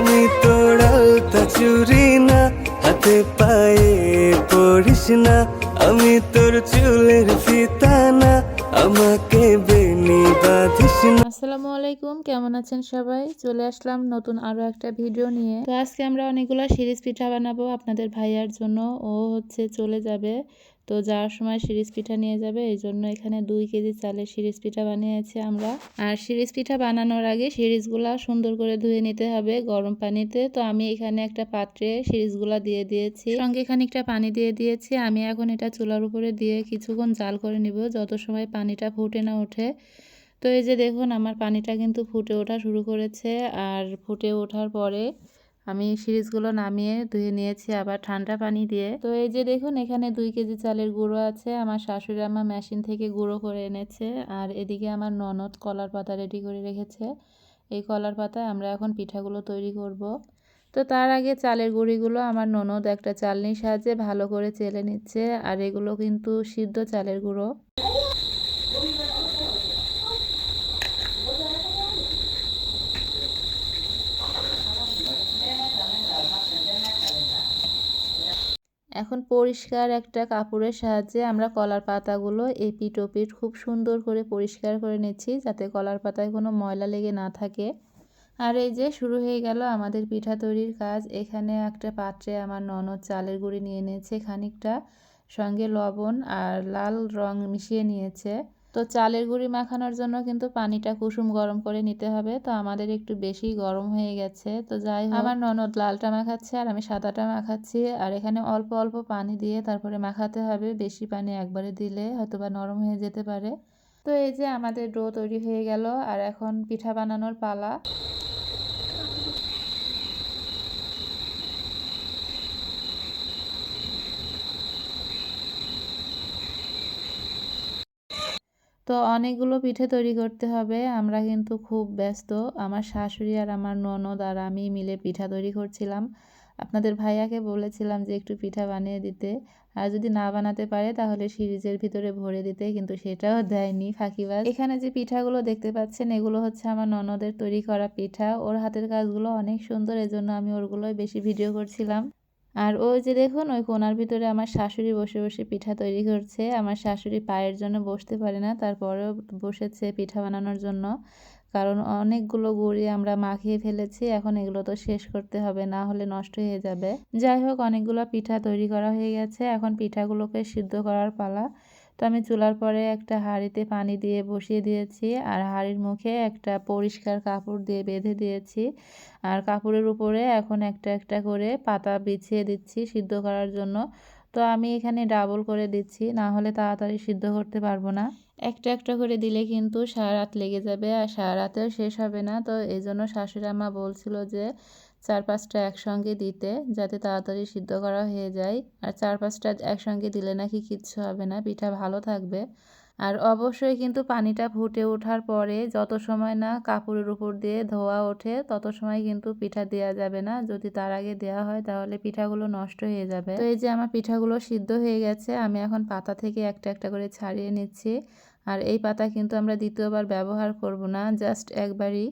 আমি আলতা চুরি না, হাতে পায়ে পড়িস না। আমি তোর চুলের ফিতা না আমাকে বেনি বাঁধিস না। আসসালামু আলাইকুম, কেমন আছেন সবাই? চলে আসলাম নতুন আরও একটা ভিডিও নিয়ে। তো আজকে আমরা অনেকগুলো সিরিজ পিঠা বানাবো আপনাদের ভাইয়ার জন্য। ও হচ্ছে চলে যাবে। তো যাওয়ার সময় সিরিজ পিঠা নিয়ে যাবে, এই জন্য এখানে দুই কেজি চালের সিরিজ পিঠা বানিয়েছি আমরা। আর সিরিজ পিঠা বানানোর আগে সিরিজগুলা সুন্দর করে ধুয়ে নিতে হবে গরম পানিতে। তো আমি এখানে একটা পাত্রে সিরিজগুলা দিয়ে দিয়েছি। সঙ্গে খানিকটা পানি দিয়ে দিয়েছি। আমি এখন এটা চুলার উপরে দিয়ে কিছুক্ষণ জাল করে নিব, যত সময় পানিটা ফুটে না ওঠে। তো এই যে দেখুন, আমার পানিটা কিন্তু ফুটে ওঠা শুরু করেছে। আর ফুটে ওঠার পরে আমি সিরিজগুলো নামিয়ে ধুয়ে নিয়েছি আবার ঠান্ডা পানি দিয়ে। তো এই যে দেখুন, এখানে দুই কেজি চালের গুঁড়ো আছে, আমার শাশুড়ি আমার মেশিন থেকে গুঁড়ো করে এনেছে, আর এদিকে আমার ননদ কলার পাতা রেডি করে রেখেছে। এই কলার পাতায় আমরা এখন পিঠাগুলো তৈরি করব। তো তার আগে চালের গুঁড়িগুলো, আমার ননদ একটা চালনির সাহায্যে ভালো করে চেলে নিচ্ছে, আর এগুলো কিন্তু সিদ্ধ চালের গুঁড়ো। এখন পরিষ্কার একটা কাপড়ের সাহায্যে আমরা কলার পাতাগুলো এপিট ওপিট খুব সুন্দর করে পরিষ্কার করে নিচ্ছি যাতে কলার পাতায় কোনো ময়লা লেগে না থাকে। আর এই যে শুরু হয়ে গেল আমাদের পিঠা তৈরির কাজ। এখানে একটা পাত্রে আমার ননদ চালের গুঁড়ি নিয়ে নিয়েছে খানিকটা। সঙ্গে লবণ আর লাল রং মিশিয়ে নিয়েছে। তো চালের গুঁড়ি মাখানোর জন্য কিন্তু পানিটা কুসুম গরম করে নিতে হবে। তো আমাদের একটু বেশি গরম হয়ে গেছে। তো যাই হোক, আমার ননদ লালটা মাখাচ্ছে আর আমি সাদাটা মাখাচ্ছি। আর এখানে অল্প অল্প পানি দিয়ে তারপরে মাখাতে হবে। বেশি পানি একবারে দিলে হয়তোবা নরম হয়ে যেতে পারে। তো এই যে আমাদের ডো তৈরি হয়ে গেল। আর এখন পিঠা বানানোর পালা। তো অনেকগুলো পিঠে তৈরি করতে হবে। আমরা কিন্তু খুব ব্যস্ত। আমার শাশুড়ি আর আমার ননদ আর আমি মিলে পিঠা তৈরি করছিলাম। আপনাদের ভাইয়াকে বলেছিলাম যে একটু পিঠা বানিয়ে দিতে। আর যদি না বানাতে পারে তাহলে সিরিজের ভিতরে ভরে দিতে, কিন্তু সেটাও দেয়নি ফাঁকিবাজ। এখানে যে পিঠাগুলো দেখতে পাচ্ছেন, এগুলো হচ্ছে আমার ননদের তৈরি করা পিঠা। ওর হাতের কাজগুলো অনেক সুন্দর, এজন্য আমি ওরগুলোই বেশি ভিডিও করছিলাম। আর ওই যে দেখুন, ওই কোনার ভিতরে আমার শাশুড়ি বসে বসে পিঠা তৈরি করছে। আমার শাশুড়ি পায়ের জন্য বসতে পারে না, তারপরেও বসেছে পিঠা বানানোর জন্য। কারণ অনেকগুলো গুড়ি আমরা মাখিয়ে ফেলেছি, এখন এগুলো তো শেষ করতে হবে, না হলে নষ্ট হয়ে যাবে। যাই হোক, অনেকগুলো পিঠা তৈরি করা হয়ে গেছে। এখন পিঠাগুলোকে সিদ্ধ করার পালা। তো আমি চুলার পরে একটা হাঁড়িতে পানি দিয়ে বসিয়ে দিয়েছি আর হাঁড়ির মুখে একটা পরিষ্কার কাপড় দিয়ে বেঁধে দিয়েছি। আর কাপড়ের উপরে এখন একটা একটা করে পাতা বিছিয়ে দিচ্ছি সিদ্ধ করার জন্য। তো আমি এখানে ডাবল করে দিচ্ছি, না হলে তাড়াতাড়ি সিদ্ধ করতে পারব না। একটা একটা করে দিলে কিন্তু সারা রাত লেগে যাবে আর সারা রাতেও শেষ হবে না। তো এই জন্য শাশুড়ি আমা বলছিল যে চার পাঁচটা একসঙ্গে দিতে যাতে তাড়াতাড়ি সিদ্ধ করা হয়ে যায়। আর চার পাঁচটা একসঙ্গে দিলে নাকি কিচ্ছু হবে না, পিঠা ভালো থাকবে। আর অবশ্যই কিন্তু পানিটা ফুটে ওঠার পরে যত সময় না কাপড়ের উপর দিয়ে ধোয়া ওঠে, তত সময় কিন্তু পিঠা দেওয়া যাবে না। যদি তার আগে দেওয়া হয়, তাহলে পিঠাগুলো নষ্ট হয়ে যাবে। তো এই যে আমার পিঠাগুলো সিদ্ধ হয়ে গেছে, আমি এখন পাতা থেকে একটা একটা করে ছাড়িয়ে নিচ্ছি। আর এই পাতা কিন্তু আমরা দ্বিতীয়বার ব্যবহার করব না, জাস্ট একবারই।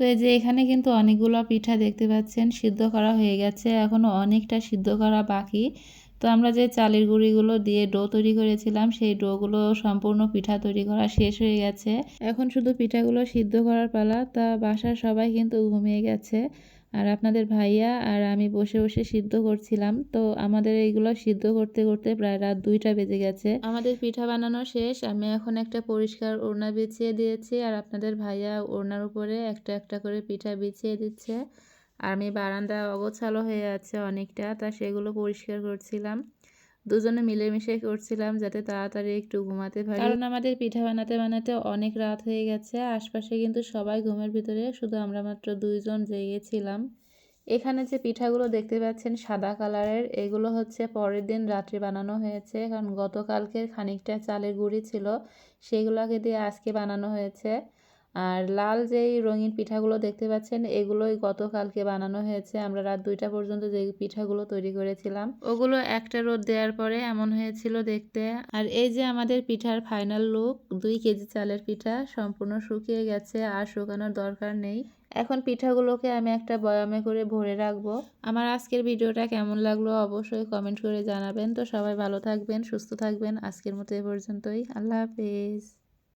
তো এই যে এখানে কিন্তু অনেকগুলো পিঠা দেখতে পাচ্ছেন, সিদ্ধ করা হয়ে গেছে এখনও অনেকটা সিদ্ধ করা বাকি। তো আমরা যে চালের গুঁড়িগুলো দিয়ে ডো তৈরি করেছিলাম, সেই ডোগুলো সম্পূর্ণ পিঠা তৈরি করা শেষ হয়ে গেছে। এখন শুধু পিঠাগুলো সিদ্ধ করার পালা, তা বাসার সবাই কিন্তু ঘুমিয়ে গেছে। আর আপনাদের ভাইয়া আর আমি বসে বসে সিদ্ধ করছিলাম। তো আমাদের এইগুলো সিদ্ধ করতে করতে প্রায় রাত দুইটা বেজে গেছে। আমাদের পিঠা বানানো শেষ। আমি এখন একটা পরিষ্কার ওড়না বিছিয়ে দিয়েছি আর আপনাদের ভাইয়া ওড়নার উপরে একটা একটা করে পিঠা বিছিয়ে দিচ্ছে। আর আমি বারান্দা অগোছালো হয়ে আছে অনেকটা, তা সেগুলো পরিষ্কার করছিলাম। দুজনে মিলেমিশে করছিলাম যাতে তাড়াতাড়ি একটু ঘুমাতে পারি। কারণ আমাদের পিঠা বানাতে বানাতে অনেক রাত হয়ে গেছে, আশপাশে কিন্তু সবাই ঘুমের ভিতরে, শুধু আমরা মাত্র দুইজন জেগেছিলাম এখানে যে পিঠাগুলো দেখতে পাচ্ছেন সাদা কালারের, এগুলো হচ্ছে পরের দিন রাত্রে বানানো হয়েছে। কারণ গতকালকের খানিকটা চালের গুঁড়ি ছিল, সেগুলোকে দিয়ে আজকে বানানো হয়েছে। আর লাল যেই রঙিন পিঠাগুলো দেখতে পাচ্ছেন, এগুলোই গতকালকে বানানো হয়েছে। আমরা রাত দুইটা পর্যন্ত যে পিঠাগুলো তৈরি করেছিলাম, ওগুলো একটা রোদ দেওয়ার পরে এমন হয়েছিল দেখতে। আর এই যে আমাদের পিঠার ফাইনাল লুক দুই কেজি চালের পিঠা সম্পূর্ণ শুকিয়ে গেছে, আর শুকানোর দরকার নেই। এখন পিঠাগুলোকে আমি একটা বয়ামে করে ভরে রাখব। আমার আজকের ভিডিওটা কেমন লাগল অবশ্যই কমেন্ট করে জানাবেন। তো সবাই ভালো থাকবেন, সুস্থ থাকবেন। আজকের মতো এ পর্যন্তই। আল্লাহ হাফিজ।